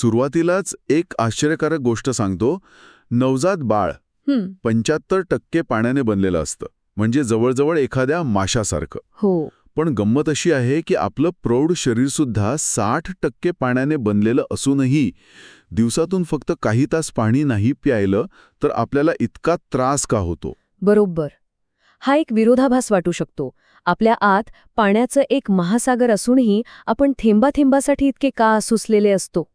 सुरुवातीलाच एक आश्चर्यकारक गोष्ट सांगतो. नवजात बाळ पंच्याहत्तर टक्के पाण्याने बनलेलं असतं. म्हणजे जवळजवळ एखाद्या माशासारखं. हो. पण गंमत अशी आहे की आपलं प्रौढ शरीरसुद्धा साठ टक्के पाण्याने बनलेलं असूनही दिवसातून फक्त काही तास पाणी नाही प्यायलं तर आपल्याला इतका त्रास का होतो? बरोबर. हा एक विरोधाभास वाटू शकतो. आपल्या आत पाण्याचं एक महासागर असूनही आपण थेंबाथेंबासाठी इतके का सुसलेले असतो?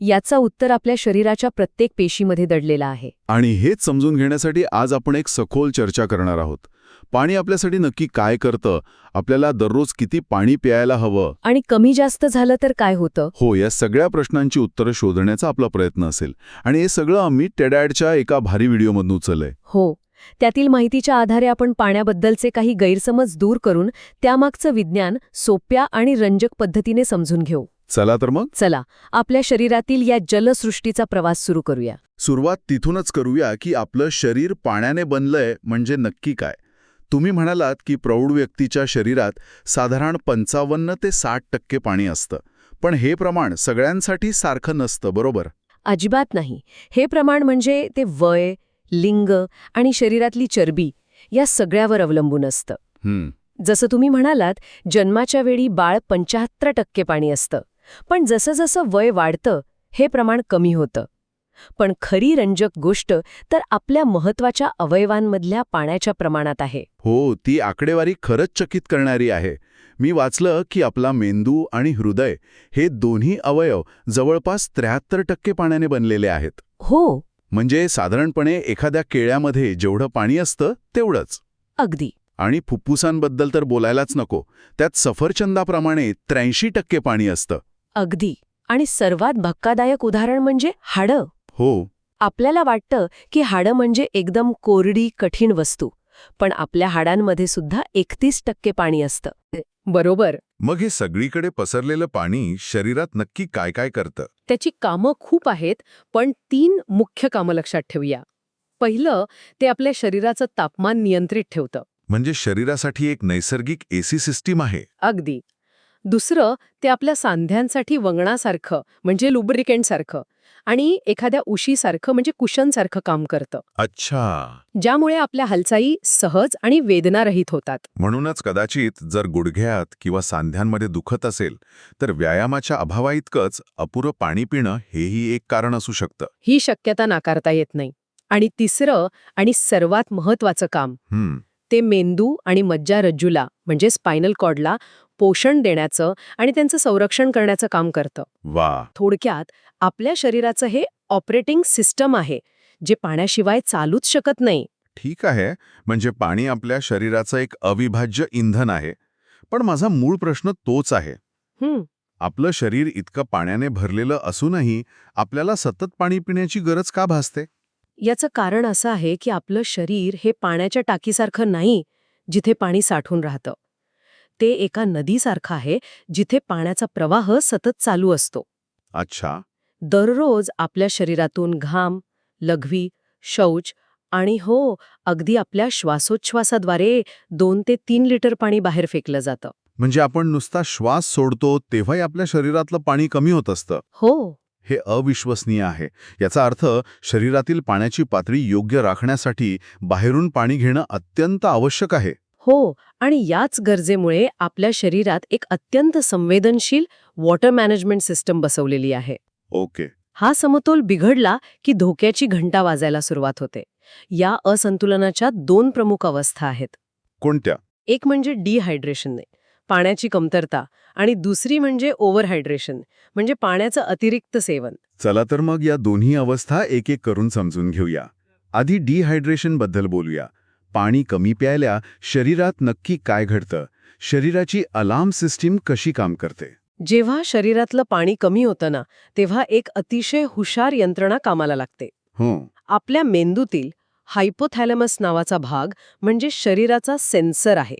याचं उत्तर आपल्या शरीराच्या प्रत्येक पेशीमध्ये दडलेलं आहे. आणि हेच समजून घेण्यासाठी आज आपण एक सखोल चर्चा करणार आहोत. पाणी आपल्यासाठी नक्की काय करतं? आपल्याला दररोज किती पाणी प्यायला हवं? आणि कमी जास्त झालं तर काय होतं? हो या सगळ्या प्रश्नांची उत्तरं शोधण्याचा आपला प्रयत्न असेल. आणि हे सगळं आम्ही टेडॅडच्या एका भारी व्हिडिओमधून उचललंय. हो. त्यातील माहितीच्या आधारे आपण पाण्याबद्दलचे काही गैरसमज दूर करून त्यामागचं विज्ञान सोप्या आणि रंजक पद्धतीने समजून घेऊ. चला तर मग? चला आपल्या शरीरातील या जलसृष्टीचा प्रवास सुरू करूया. सुरुवात तिथूनच करूया की आपलं शरीर पाण्याने बनलंय म्हणजे नक्की काय. तुम्ही म्हणालात की प्रौढ व्यक्तीच्या शरीरात साधारण पंचावन्न ते साठ टक्के पाणी असतं. पण हे प्रमाण सगळ्यांसाठी सारखं नसतं बरोबर? अजिबात नाही. हे प्रमाण म्हणजे ते वय लिंग आणि शरीरातली चरबी या सगळ्यावर अवलंबून असतं. जसं तुम्ही म्हणालात जन्माच्या वेळी बाळ पंच्याहत्तर टक्के पाणी असतं. पण जसं जसं वय वाढतं हे प्रमाण कमी होतं. पण खरी रंजक गोष्ट तर आपल्या महत्त्वाच्या अवयवांमधल्या पाण्याच्या प्रमाणात आहे. हो ती आकडेवारी खरंच चकित करणारी आहे. मी वाचलं की आपला मेंदू आणि हृदय हे दोन्ही अवयव जवळपास त्र्याहत्तर टक्के पाण्याने बनलेले आहेत. हो म्हणजे साधारणपणे एखाद्या केळ्यामध्ये जेवढं पाणी असतं तेवढंच. अगदी. आणि फुफ्फुसांबद्दल तर बोलायलाच नको. त्यात सफरचंदाप्रमाणे त्र्याऐंशी टक्के पाणी असतं. अगदी. आणि सर्वात धक्कादायक उदाहरण म्हणजे हाडं. हो. आपल्याला वाटतं की हाडं म्हणजे एकदम कोरडी कठीण वस्तू पण आपल्या हाडांमध्ये सुद्धा एकतीस टक्के पाणी असतं. बरोबर. मग हे सगळीकडे पसरलेलं पाणी शरीरात नक्की काय काय करतं? त्याची कामं खूप आहेत पण तीन मुख्य कामं लक्षात ठेवूया. पहिलं ते आपल्या शरीराचं तापमान नियंत्रित ठेवतं. म्हणजे शरीरासाठी एक नैसर्गिक एसी सिस्टीम आहे. अगदी. दुसरं ते आपल्या सांध्यांसाठी वंगणासारखं म्हणजे लुब्रिकेंटसारखं आणि एखाद्या उशीसारखं म्हणजे कुशनसारखं काम करतं. अच्छा. ज्यामुळे आपल्या हालचाली सहज आणि वेदनारहित होतात. म्हणूनच कदाचित जर गुडघ्यात किंवा सांध्यांमध्ये दुखत असेल तर व्यायामाच्या अभावाइतकंच अपुरं पाणी पिणं हेही एक कारण असू शकतं. ही शक्यता नाकारता येत नाही. आणि तिसरं आणि सर्वात महत्वाचं काम हम्म. ते मेंदू आणि मज्जारज्जूला म्हणजे स्पायनल कॉर्डला पोषण देण्याचं आणि त्यांचं संरक्षण करण्याचं काम करतं. वा. थोडक्यात आपल्या शरीराचं हे ऑपरेटिंग सिस्टम आहे जे पाण्याशिवाय चालूच शकत नाही. ठीक आहे म्हणजे पाणी आपल्या शरीराचं एक अविभाज्य इंधन आहे पण माझा मूळ प्रश्न तोच आहे. हं, आपलं शरीर इतकं पाण्याने भरलेलं असूनही आपल्याला सतत पाणी पिण्याची गरज का भासते? याचं कारण असं आहे की आपलं शरीर हे पाण्याच्या टाकीसारखं नाही जिथे पाणी साठून राहतं. ते एका नदीसारखं आहे जिथे पाण्याचा प्रवाह सतत चालू असतो. अच्छा. दररोज आपल्या शरीरातून घाम लघवी शौच आणि हो अगदी आपल्या श्वासोच्छवासाद्वारे दोन ते तीन लिटर पाणी बाहेर फेकलं जातं. म्हणजे आपण नुसता श्वास सोडतो तेव्हाही आपल्या शरीरातलं पाणी कमी होत असतं? हो. हे अविश्वसनीय आहे. याचा अर्थ शरीरातील पाण्याची पातळी योग्य राखण्यासाठी बाहेरून पाणी घेणं अत्यंत आवश्यक आहे. हो आणि याच गरजेमुळे आपल्या शरीरात एक अत्यंत संवेदनशील वॉटर मॅनेजमेंट सिस्टम बसवलेली आहे. ओके. हा समतोल बिघडला की धोक्याची घंटा वाजायला सुरुवात होते. या असंतुलनाच्या दोन प्रमुख अवस्था आहेत. कोणत्या? एक म्हणजे डिहायड्रेशनने पाण्याची कमतरता आणि दुसरी म्हणजे ओव्हरहायड्रेशन म्हणजे पाण्याचं अतिरिक्त सेवन. चला तर मग या दोन्ही अवस्था एक एक करून समजून घेऊया. आधी डिहायड्रेशनबद्दल बोलूया. पाणी कमी प्यायल्या शरीरात नक्की काय घडतं? शरीराची अलार्म सिस्टीम कशी काम करते? जेव्हा शरीरातलं पाणी कमी होतं ना तेव्हा एक अतिशय हुशार यंत्रणा कामाला लागते. हो. आपल्या मेंदूतील हायपोथॅलमस नावाचा भाग म्हणजे शरीराचा सेन्सर आहे.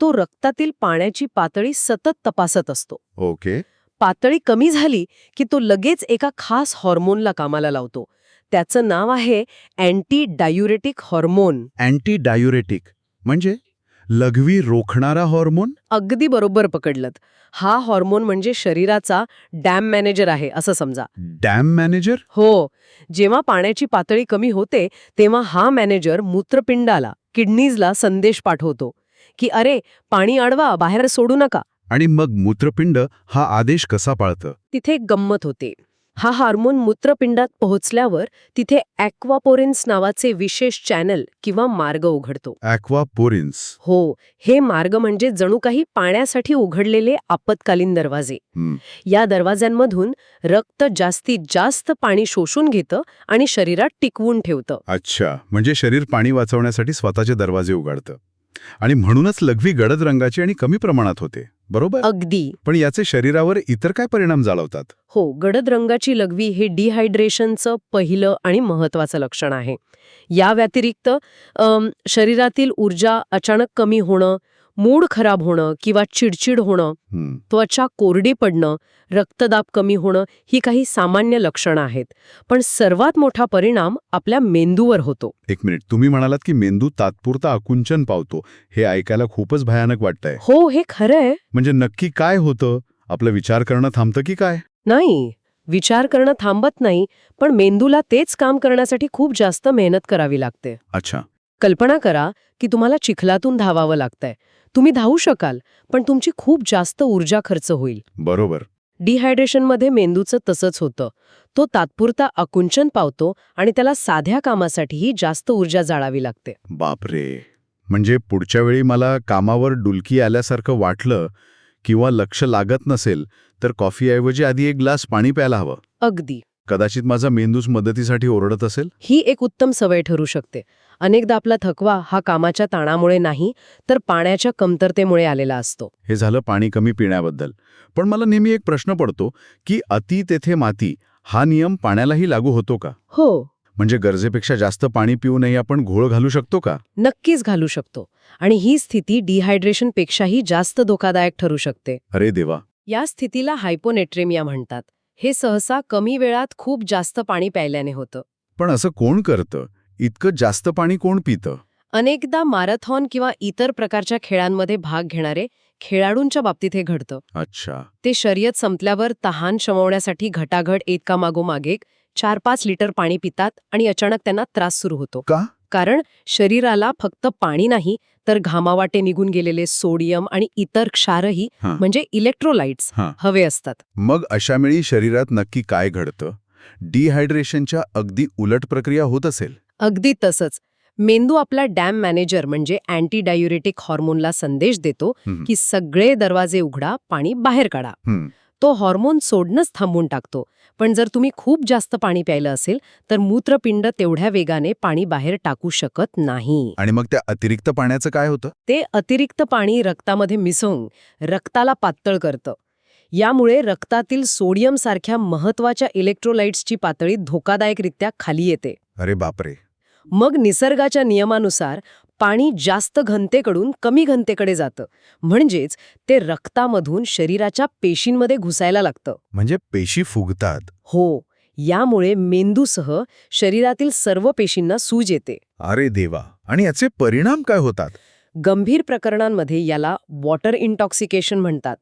तो रक्तातील पाण्याची पातळी सतत तपासत असतो. ओके. पातळी कमी झाली की तो लगेच एका खास हॉर्मोनला कामाला लावतो. त्याचं नाव आहे anti diuretic hormone. Anti diuretic म्हणजे? लघवी रोखणारा हॉर्मोन? अगदी बरोबर पकडलत. हा हॉर्मोन म्हणजे शरीराचा डॅम मॅनेजर आहे असं समजा. Dam manager? हो. जेव्हा पाण्याची पातळी कमी होते तेव्हा हा मॅनेजर मूत्रपिंडाला किडनीजला संदेश पाठवतो. की अरे पाणी अडवा बाहेर सोडू नका. आणि मग मूत्रपिंड हा आदेश कसा पाळतं? तिथे एक गंमत होते. हा हार्मोन मूत्रपिंडात पोहोचल्यावर तिथे ॲक्वापोरिन्स नावाचे विशेष चॅनल किंवा मार्ग उघडतो. ॲक्वापोरिन्स. हो हे मार्ग म्हणजे जणू काही पाण्यासाठी उघडलेले आपत्कालीन दरवाजे. या दरवाज्यांमधून रक्त जास्तीत जास्त पाणी शोषून घेतं आणि शरीरात टिकवून ठेवतं. अच्छा म्हणजे शरीर पाणी वाचवण्यासाठी स्वतःचे दरवाजे उघडतं. आणि म्हणूनच लघवी गडद रंगाची आणि कमी प्रमाणात होते. बरोबर? अगदी. पण याचे शरीरावर इतर काय परिणाम जाणवतात हो गडद रंगाची लघवी हे डिहायड्रेशनचं पहिलं आणि महत्वाचं लक्षण आहे. या व्यतिरिक्त शरीरातील ऊर्जा अचानक कमी होणं मूड खराब होणं किंवा चिडचिड होणं. त्वचा कोरडी पडणं रक्तदाब कमी होणं ही काही सामान्य लक्षणं आहेत. पण सर्वात मोठा परिणाम आपल्या मेंदूवर होतो. एक मिनिट. तुम्ही म्हणालात की मेंदू तात्पुरता आकुंचन पावतो. हे ऐकायला खूपच भयानक वाटतंय. हो हे खरंय. म्हणजे नक्की काय होतं? आपलं विचार करणं थांबतं की काय? नाही. विचार करणं थांबत नाही पण मेंदूला तेच काम करण्यासाठी खूप जास्त मेहनत करावी लागते. अच्छा. कल्पना करा की तुम्हाला चिखलातून धावावं लागतंय. तुम्ही धावू शकाल पण तुमची खूप जास्त ऊर्जा खर्च होईल. बरोबर. डिहायड्रेशनमध्ये मेंदूचं तसंच होतं. तो तात्पुरता आकुंचन पावतो आणि त्याला साध्या कामासाठीही जास्त ऊर्जा जाळावी लागते. बापरे! म्हणजे पुढच्या वेळी मला कामावर डुलकी आल्यासारखं वाटलं किंवा लक्ष लागत नसेल तर कॉफीऐवजी आधी एक ग्लास पाणी प्यायला हवं. अगदी. कदाचित माझा मेंदूच मदतीसाठी ओरडत असेल? ही एक उत्तम सवय ठरू शकते. अनेकदा आपला थकवा हा कामाच्या ताणामुळे नाही तर पाण्याच्या कमतरतेमुळे आलेला असतो. हे झालं पाणी कमी पिण्याबद्दल. पण मला नेहमी एक प्रश्न पडतो की अति तेथे माती हा नियम पाण्यालाही लागू होतो का? हो. म्हणजे गरजेपेक्षा जास्त पाणी पिऊनही आपण घोळ घालू शकतो का? नक्कीच घालू शकतो. आणि ही स्थिती डिहायड्रेशनपेक्षाही जास्त धोकादायक ठरू शकते. अरे देवा. या स्थितीला हायपोनेट्रेमिया म्हणतात. हे सहसा कमी वेळात खूप जास्त पाणी प्यायल्याने होतं. पण असं कोण करतं? इतकं जास्त पाणी कोण पितं? अनेकदा मारथॉन किंवा इतर प्रकारच्या खेळांमध्ये भाग घेणारे खेळाडूंच्या बाबतीत हे घडतं. अच्छा. ते शर्यत संपल्यावर तहान शमवण्यासाठी घटाघट एक चार पाच लिटर पाणी पितात आणि अचानक त्यांना त्रास सुरू होतो. का? कारण शरीराला फक्त पाणी नाही तर घामावाटे निघून गेलेले सोडियम आणि इतर क्षारही. म्हणजे इलेक्ट्रोलाइट्स. हवे असतात मग अशावेळी शरीरात नक्की काय घडतं डिहायड्रेशनच्या अगदी उलट प्रक्रिया होत असेल अगदी तसंच मेंदू आपला डॅम मॅनेजर म्हणजे अँटी डायुरेटिक हॉर्मोनला संदेश देतो. की सगळे दरवाजे उघडा पाणी बाहेर काढा. तो हॉर्मोन सोडणंच थांबवून टाकतो. पण जर तुम्ही खूप जास्त पाणी प्यायलं असेल तर मूत्रपिंड तेवढ्या वेगाने पाणी बाहेर टाकू शकत नाही. आणि मग त्या अतिरिक्त पाण्याचं काय होतं? ते अतिरिक्त पाणी रक्तामध्ये मिसळून रक्ताला पातळ करतं. यामुळे रक्तातील सोडियम सारख्या महत्त्वाच्या इलेक्ट्रोलाइट्सची पातळी धोकादायकरित्या खाली येते. अरे बापरे. मग निसर्गाच्या नियमानुसार पाणी जास्त घनतेकडून कमी घनतेकडे जातं. म्हणजेच ते रक्तामधून शरीराच्या पेशींमध्ये घुसायला लागतं. म्हणजे पेशी फुगतात. हो यामुळे मेंदूसह शरीरातील सर्व पेशींना सूज येते. अरे देवा! आणि याचे परिणाम काय होतात? गंभीर प्रकरणांमध्ये याला वॉटर इंटॉक्सिकेशन म्हणतात.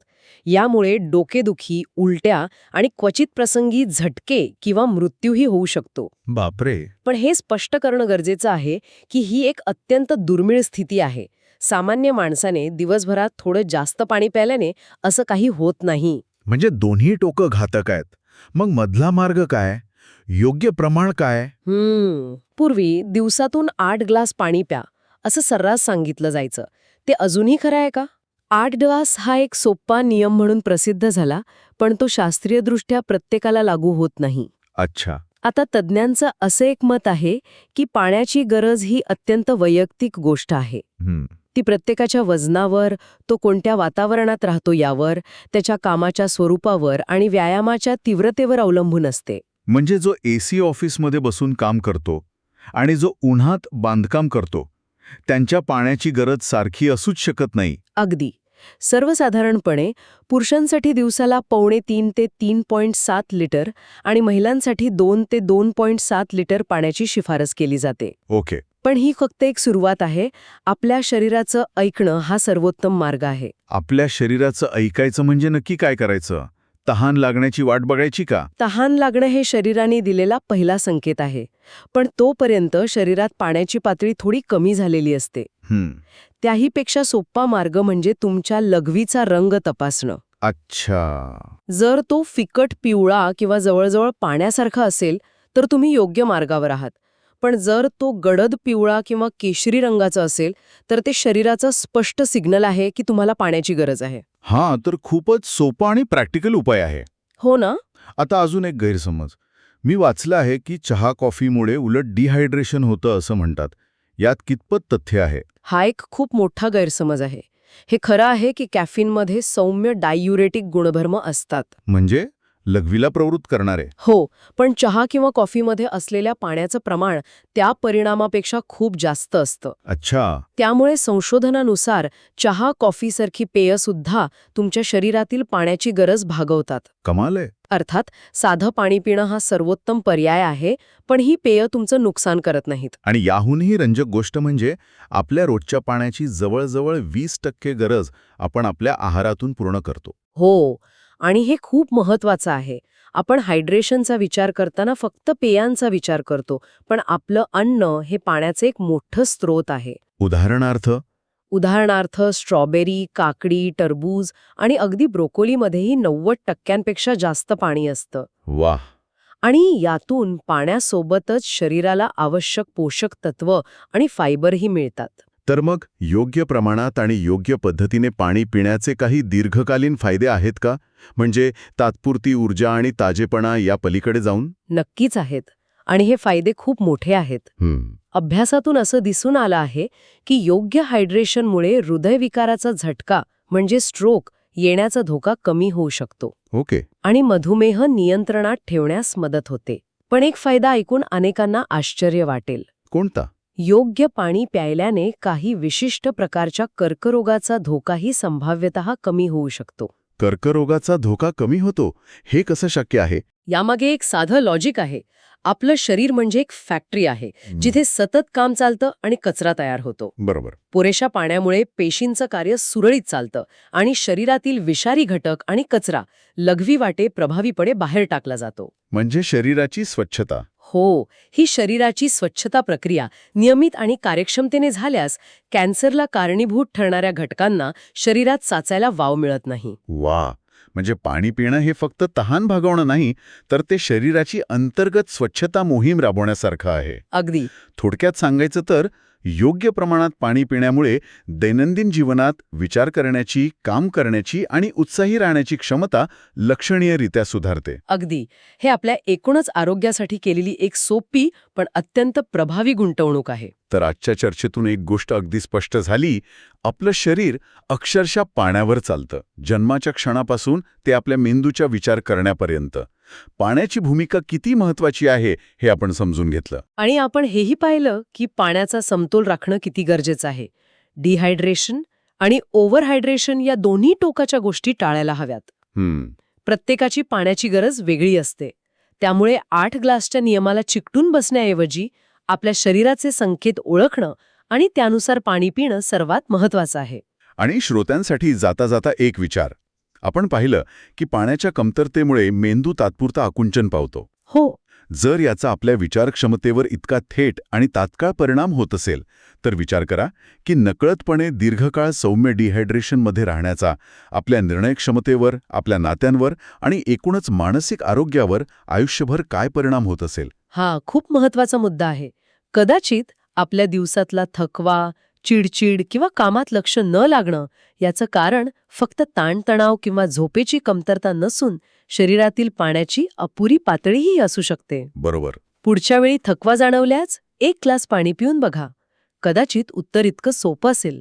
यामुळे डोकेदुखी उलट्या आणि क्वचित प्रसंगी झटके किंवा मृत्यूही होऊ शकतो. बापरे! पण हे स्पष्ट करणं गरजेचं आहे की ही एक अत्यंत दुर्मिळ स्थिती आहे. सामान्य माणसाने दिवसभरात थोडं जास्त पाणी प्यायल्याने असं काही होत नाही. म्हणजे दोन्ही टोकं घातक आहेत. मग मधला मार्ग काय? योग्य प्रमाण काय? हम्म. पूर्वी दिवसातून आठ ग्लास पाणी प्या असं सर्रास सांगितलं जायचं. ते अजूनही खरं आहे का? आठ ग्लास हा एक सोप्पा नियम म्हणून प्रसिद्ध झाला पण तो शास्त्रीयदृष्ट्या प्रत्येकाला लागू होत नाही. अच्छा. आता तज्ज्ञांचं असं एक मत आहे की पाण्याची गरज ही अत्यंत वैयक्तिक गोष्ट आहे. ती प्रत्येकाच्या वजनावर तो कोणत्या वातावरणात राहतो यावर त्याच्या कामाच्या स्वरूपावर आणि व्यायामाच्या तीव्रतेवर अवलंबून असते. म्हणजे जो एसी ऑफिसमध्ये बसून काम करतो आणि जो उन्हात बांधकाम करतो त्यांच्या पाण्याची गरज सारखी असूच शकत नाही. अगदी. सर्वसाधारणपणे पुरुषांसाठी दिवसाला पावणे तीन ते तीन पॉईंट सात लिटर आणि महिलांसाठी दोन ते दोन पॉईंट सात लिटर पाण्याची शिफारस केली जाते. ओके. पण ही फक्त एक सुरुवात आहे. आपल्या शरीराचं ऐकणं हा सर्वोत्तम मार्ग आहे. आपल्या शरीराचं ऐकायचं म्हणजे नक्की काय करायचं? तहान लागण्याची वाट बघायची का? तहान लागणं हे शरीराने दिलेला पहिला संकेत आहे. पण तोपर्यंत शरीरात पाण्याची पातळी थोडी कमी झालेली असते. त्याहीपेक्षा सोपा मार्ग म्हणजे तुमच्या लघवीचा रंग तपासणं. अच्छा. जर तो फिकट पिवळा किंवा जवळजवळ पाण्यासारखा असेल तर तुम्ही योग्य मार्गावर आहात. पण जर तो गडद पिवळा किंवा केशरी रंगाचा असेल तर ते शरीराचं स्पष्ट सिग्नल आहे की तुम्हाला पाण्याची गरज आहे. हा तर खूपच सोपा आणि प्रॅक्टिकल उपाय आहे. हो ना? आता अजून एक गैरसमज. मी वाचलं आहे की चहा कॉफीमुळे उलट डिहायड्रेशन होतं असं म्हणतात. यात कितपत तथ्य आहे? हा एक खूप मोठा गैरसमज आहे. हे खरं आहे की कॅफिनमध्ये सौम्य डायुरेटिक गुणधर्म असतात. म्हणजे? लघवीला प्रवृत्त करणारे. हो पण चहा किंवा कॉफीमध्ये असलेल्या पाण्याचं प्रमाण त्या परिणामापेक्षा खूप जास्त असतं. अच्छा. त्यामुळे संशोधनानुसार चहा कॉफीसारखी पेयसुद्धा तुमच्या शरीरातील पाण्याची गरज भागवतात. कमाल आहे. अर्थात साधं पाणी पिणं हा सर्वोत्तम पर्याय आहे पण ही पेय तुमचं नुकसान करत नाहीत. आणि याहूनही रंजक गोष्ट म्हणजे आपल्या रोजच्या पाण्याची जवळजवळ वीस टक्के गरज आपण आपल्या आहारातून पूर्ण करतो. हो आणि हे खूप महत्वाचं आहे. आपण हायड्रेशनचा विचार करताना फक्त पेयांचा विचार करतो पण आपलं अन्न हे पाण्याचे एक मोठं स्रोत आहे. उदाहरणार्थ? उदाहरणार्थ स्ट्रॉबेरी काकडी टरबूज आणि अगदी ब्रोकोलीमध्येही नव्वद टक्क्यांपेक्षा जास्त पाणी असतं. वाह! आणि यातून पाण्यासोबतच शरीराला आवश्यक पोषक तत्व आणि फायबरही मिळतात. तर मग योग्य प्रमाणात आणि योग्य पद्धतीने पाणी पिण्याचे काही दीर्घकालीन फायदे आहेत का? म्हणजे तात्पुरती ऊर्जा आणि ताजेपणा या पलीकडे जाऊन? नक्कीच आहेत. आणि हे फायदे खूप मोठे आहेत. अभ्यासातून असं दिसून आलं आहे की योग्य हायड्रेशनमुळे हृदयविकाराचा झटका म्हणजे स्ट्रोक येण्याचा धोका कमी होऊ शकतो. ओके. आणि मधुमेह नियंत्रणात ठेवण्यास मदत होते. पण एक फायदा ऐकून अनेकांना आश्चर्य वाटेल. कोणता? योग्य पाणी प्यायल्याने काही विशिष्ट प्रकारच्या कर्करोगाचा धोकाही संभाव्यतः कमी होऊ शकतो. कर्करोगाचा धोका कमी होतो हे कसं शक्य आहे? यामागे एक साधं लॉजिक आहे. आपलं शरीर म्हणजे एक फॅक्टरी आहे जिथे सतत काम चालतं आणि कचरा तयार होतो. बरोबर. पुरेशा पाण्यामुळे पेशींचं कार्य सुरळीत चालतं आणि शरीरातील विषारी घटक आणि कचरा लघवी वाटे प्रभावीपणे बाहेर टाकला जातो. म्हणजे शरीराची स्वच्छता. हो ही शरीराची स्वच्छता प्रक्रिया नियमित आणि कार्यक्षमतेने झाल्यास कॅन्सरला कारणीभूत ठरणाऱ्या घटकांना शरीरात साचायला वाव मिळत नाही. वा म्हणजे पाणी पिणं हे फक्त तहान भागवणं नाही तर ते शरीराची अंतर्गत स्वच्छता मोहीम राबवण्यासारखं आहे. अगदी. थोडक्यात सांगायचं तर योग्य प्रमाणात पाणी पिण्यामुळे दैनंदिन जीवनात विचार करण्याची काम करण्याची आणि उत्साही राहण्याची क्षमता लक्षणीयरित्या सुधारते. अगदी. हे आपल्या एकूणच आरोग्यासाठी केलेली एक सोपी पण अत्यंत प्रभावी गुंतवणूक आहे. तर आजच्या चर्चेतून एक गोष्ट अगदी स्पष्ट झाली. आपलं शरीर अक्षरशः पाण्यावर चालतं. जन्माच्या क्षणापासून ते आपल्या मेंदूच्या विचार करण्यापर्यंत. पाण्याची भूमिका किती महत्वाची आहे हे आपण समजून घेतलं. आणि आपण हेही पाहिलं की पाण्याचा समतोल राखणं किती गरजेचं आहे. डिहायड्रेशन आणि ओव्हरहायड्रेशन या दोन्ही टोकाच्या गोष्टी टाळायला हव्यात. हम्म. प्रत्येकाची पाण्याची गरज वेगळी असते. त्यामुळे आठ ग्लासच्या नियमाला चिकटून बसण्याऐवजी आपल्या शरीराचे संकेत ओळखणं आणि त्यानुसार पाणी पिणं सर्वात महत्वाचं आहे. आणि श्रोत्यांसाठी जाता जाता एक विचार. आपण पाहिलं की पाण्याच्या कमतरतेमुळे मेंदू तात्पुरता आकुंचन पावतो. हो. जर याचा आपल्या विचारक्षमतेवर इतका थेट आणि तात्काळ परिणाम होत असेल तर विचार करा की नकळतपणे दीर्घकाळ सौम्य डिहायड्रेशनमध्ये राहण्याचा आपल्या निर्णयक्षमतेवर आपल्या नात्यांवर आणि एकूणच मानसिक आरोग्यावर आयुष्यभर काय परिणाम होत असेल? हा खूप महत्त्वाचा मुद्दा आहे. कदाचित आपल्या दिवसातला थकवा चिडचिड किंवा कामात लक्ष न लागणं याचं कारण फक्त ताणतणाव किंवा झोपेची कमतरता नसून शरीरातील पाण्याची अपुरी पातळीही असू शकते. बरोबर. पुढच्या वेळी थकवा जाणवल्यास एक ग्लास पाणी पिऊन बघा. कदाचित उत्तर इतकं सोपं असेल.